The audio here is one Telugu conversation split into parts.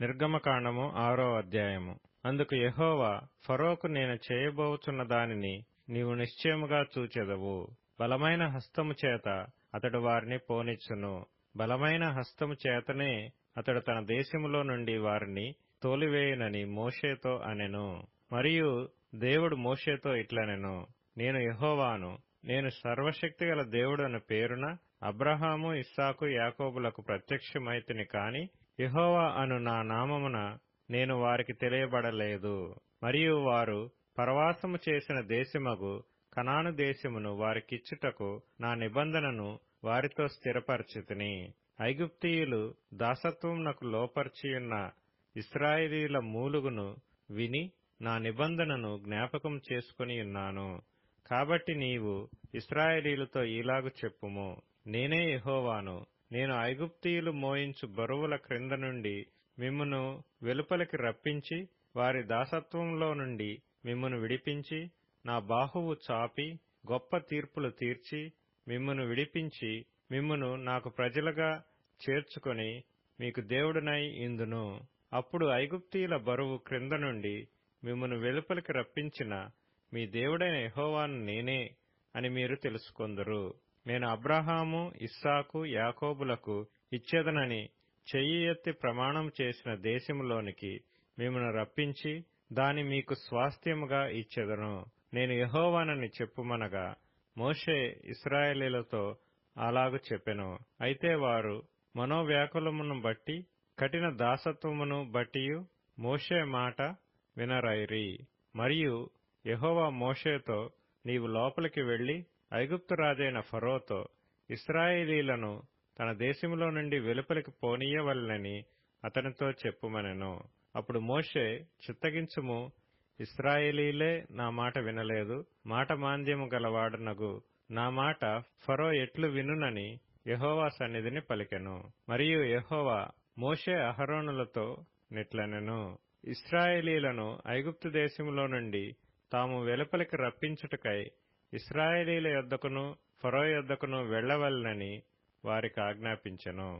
నిర్గమకాండము ఆరో అధ్యాయము. అందుకు యహోవా ఫరోకు నేను చేయబోచున్న దానిని నీవు నిశ్చయముగా చూచెదవు. బలమైన హస్తము చేత అతడు వారిని పోనిచ్చును. బలమైన హస్తము చేతనే అతడు తన దేశములో నుండి వారిని తోలివేయునని మోషేతో అనెను. మరియు దేవుడు మోషేతో ఇట్లనెను. నేను యహోవాను. నేను సర్వశక్తిగల దేవుడను పేరున అబ్రహాము ఇస్సాకు యాకోబులకు ప్రత్యక్షమైతిని కాని యెహోవా అను నా నామమున నేను వారికి తెలియబడలేదు. మరియు వారు పరవాసము చేసిన దేశమగు కనాను దేశమును వారికిచ్చుటకు నా నిబంధనను వారితో స్థిరపరచితిని. ఐగుప్తీయులు దాసత్వమునకు లోపర్చియున్న ఇస్రాయేలీల మూలుగును విని నా నిబంధనను జ్ఞాపకం చేసుకుని ఉన్నాను. కాబట్టి నీవు ఇస్రాయేలీలతో ఇలాగు చెప్పుము. నేనే యహోవాను. నేను ఐగుప్తీయులు మోయించు బరువుల క్రింద నుండి మిమ్మును వెలుపలికి రప్పించి వారి దాసత్వంలో నుండి మిమ్మును విడిపించి నా బాహువు చాపి గొప్ప తీర్పులు తీర్చి మిమ్మును విడిపించి మిమ్మును నాకు ప్రజలుగా చేర్చుకొని మీకు దేవుడునై ఇందును. అప్పుడు ఐగుప్తీయుల బరువు క్రింద నుండి మిమ్మును వెలుపలికి రప్పించిన మీ దేవుడైన యెహోవాను నేనే అని మీరు తెలుసుకొందరు. నేను అబ్రహాము ఇస్సాకు యాకోబులకు ఇచ్చేదనని చెయ్యి ఎత్తి ప్రమాణం చేసిన దేశములోనికి మిమ్మను రప్పించి దాని మీకు స్వాస్థ్యముగా ఇచ్చెదను. నేను యహోవానని చెప్పుమనగా మోషే ఇస్రాయేలీలతో అలాగు చెప్పెను. అయితే వారు మనోవ్యాకులమును బట్టి కఠిన దాసత్వమును బట్టియు మోషే మాట వినరైరి. మరియు యహోవా మోషేతో నీవు లోపలికి వెళ్ళి ఐగుప్తు రాజైన ఫరోతో ఇస్రాయేలీలను తన దేశములో నుండి వెలుపలికి పోనీయవలనని అతనితో చెప్పుమనెను. అప్పుడు మోషే చిత్తగించుము ఇస్రాయేలీలే నా మాట వినలేదు మాట మాంద్యము గలవాడనగు. నా మాట ఫరో ఎట్లు వినునని యెహోవా సన్నిధిని పలికెను. మరియు యహోవా మోషే అహరోనులతో నిట్లనెను. ఇస్రాయేలీలను ఐగుప్తు దేశములో నుండి తాము వెలుపలికి రప్పించుటకై ఇస్రాయేలీల యొద్దకును ఫరో యొద్దకును వెళ్ళవలనని వారికి ఆజ్ఞాపించెను.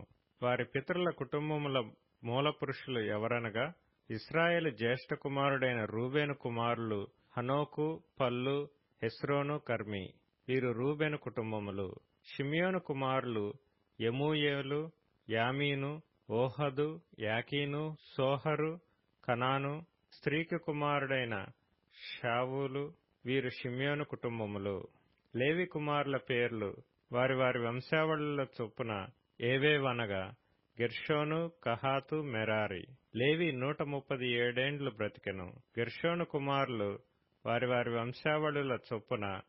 వారి పితరుల కుటుంబముల మూలపురుషులు ఎవరనగా ఇస్రాయేలు జ్యేష్ఠ కుమారుడైన రూబేను కుమారులు హనోకు పల్లు హెస్రోను కర్మి. వీరు రూబేను కుటుంబములు. షిమియోను కుమారులు యమూయేలు యామీను ఓహదు యాకీను సోహరు కనాను. స్త్రీకి కుమారుడైన షావూలు వీరు షిమ్యోను కుటుంబములు. లేవి కుమారుల పేర్లు వారి వారి వంశావళుల చొప్పున ఏవేవనగా గెర్షోను కహాతు మెరారి. లేవి నూట ముప్పది ఏడేండ్లు బ్రతికెను. గెర్షోను కుమారులు వారి వారి వంశావళుల చొప్పున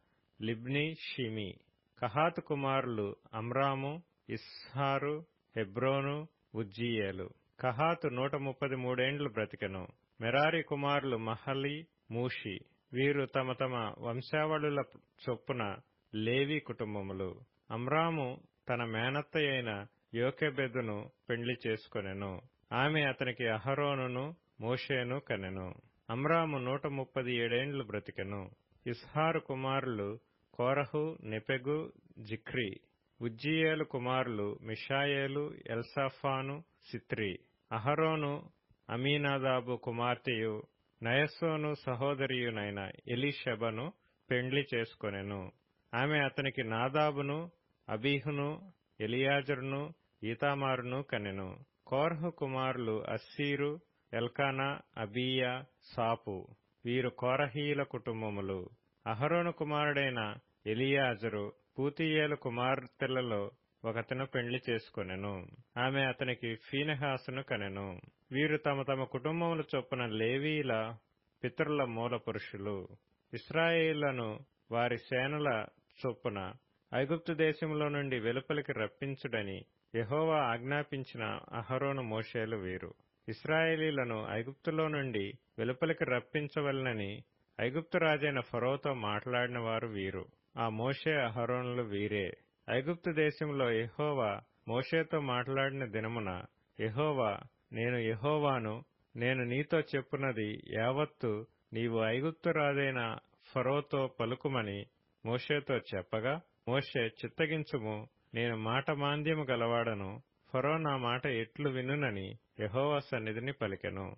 లిబ్ని షిమి. కహాతు కుమారులు అమ్రాము ఇస్హారు హెబ్రోను ఉజ్జీయేలు. కహాతు నూట ముప్పది మూడేండ్లు బ్రతికెను. మెరారి కుమారులు మహలి మూషి. వీరు తమ తమ వంశావళుల చొప్పున లేవి కుటుంబములు. అమ్రాము తన మేనత్త అయిన యోకెబెదును పెండ్లి చేసుకొనెను. ఆమె అతనికి అహరోనును మోషేను కనెను. అమ్రాము నూట ముప్పది ఏడేండ్లు బ్రతికెను. ఇస్హారు కుమారులు కోరహు నెపెగు జిఖ్రి ఉజ్జియేలు కుమారులు మిషాయేలు ఎల్సాఫాను సిత్రి. అహరోను అమీనాదాబు కుమార్తెయు నయస్సోను సహోదరియునైన ఎలీషెబను పెండ్లి చేసుకొనెను. ఆమె అతనికి నాదాబును అబీహును ఎలియాజరును ఈతామారును కనెను కోర్హు కుమారులు అస్సీరు ఎల్కానా అబీయా సాపు. వీరు కోరహీల కుటుంబములు. అహరోను కుమారుడైన ఎలియాజరు పూతియేలు కుమార్తెలలో ఒకతను పెండ్లి చేసుకొనెను. ఆమె అతనికి ఫీనెహాసును కనెను వీరు తమ తమ కుటుంబముల చొప్పున లేవీల పితరుల మూల పురుషులు. ఇస్రాయేళ్ళను వారి సేనల చొప్పున ఐగుప్తు దేశంలో నుండి వెలుపలికి రప్పించుడని యహోవా ఆజ్ఞాపించిన అహరోను మోషేలు వీరు. ఇస్రాయేలీలను ఐగుప్తులో నుండి వెలుపలికి రప్పించవలనని ఐగుప్తు రాజైన ఫరోతో మాట్లాడిన వారు వీరు. ఆ మోషే అహరోనులు వీరే. ఐగుప్తు దేశంలో యెహోవా మోషేతో మాట్లాడిన దినమున ఎహోవా నేను యెహోవాను నేను నీతో చెప్పున్నది యావత్తు నీవు ఐగుప్తు రాజైన ఫరోతో పలుకుమని మోషేతో చెప్పగా మోషే చిత్తగించుము నేను మాట మాంద్యము గలవాడను. ఫరో నా మాట ఎట్లు వినునని యహోవా సన్నిధిని పలికెను.